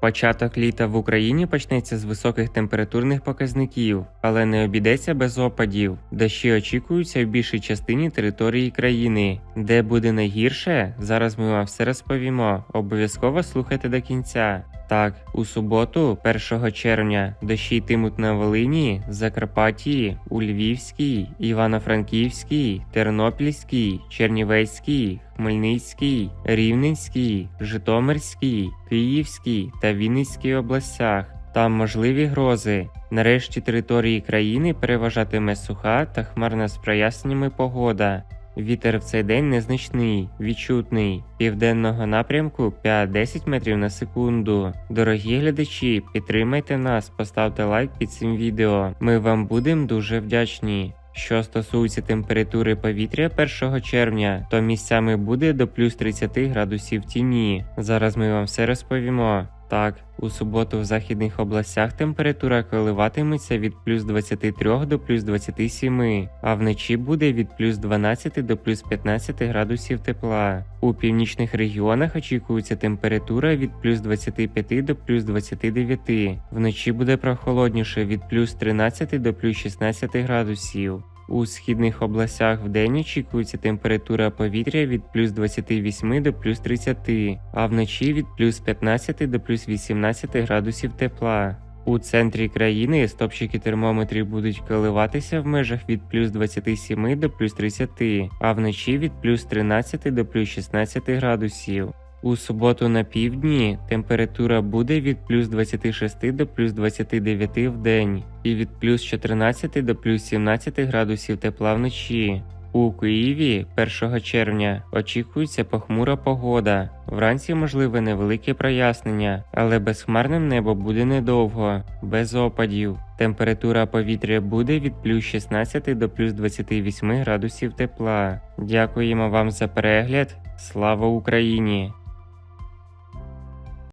Початок літа в Україні почнеться з високих температурних показників, але не обійдеться без опадів. Дощі очікуються в більшій частині території країни. Де буде найгірше, зараз ми вам все розповімо. Обов'язково слухайте до кінця. Так, у суботу, 1 червня, дощі йтимуть на Волині, Закарпатті, у Львівській, Івано-Франківській, Тернопільській, Чернівецькій, Хмельницькій, Рівненській, Житомирській, Київській та Вінницькій областях. Там можливі грози. Нарешті території країни переважатиме суха та хмарна з проясненнями погода. Вітер в цей день незначний, відчутний, південного напрямку 5-10 метрів на секунду. Дорогі глядачі, підтримайте нас, поставте лайк під цим відео. Ми вам будемо дуже вдячні. Що стосується температури повітря 1 червня, то місцями буде до плюс 30 градусів тіні. Зараз ми вам все розповімо. Так, у суботу в західних областях температура коливатиметься від плюс 23 до плюс 27, а вночі буде від плюс 12 до плюс 15 градусів тепла. У північних регіонах очікується температура від плюс 25 до плюс 29. Вночі буде прохолодніше від плюс 13 до плюс 16 градусів. У східних областях вдень очікується температура повітря від плюс 28 до плюс 30, а вночі від плюс 15 до плюс 18 градусів тепла. У центрі країни стопчики термометрів будуть коливатися в межах від плюс 27 до плюс 30, а вночі від плюс 13 до плюс 16 градусів. У суботу на півдні температура буде від плюс 26 до плюс 29 в день і від плюс 14 до плюс 17 градусів тепла вночі. У Києві 1 червня очікується похмура погода. Вранці можливе невелике прояснення, але безхмарним небо буде недовго, без опадів. Температура повітря буде від плюс 16 до плюс 28 градусів тепла. Дякуємо вам за перегляд. Слава Україні!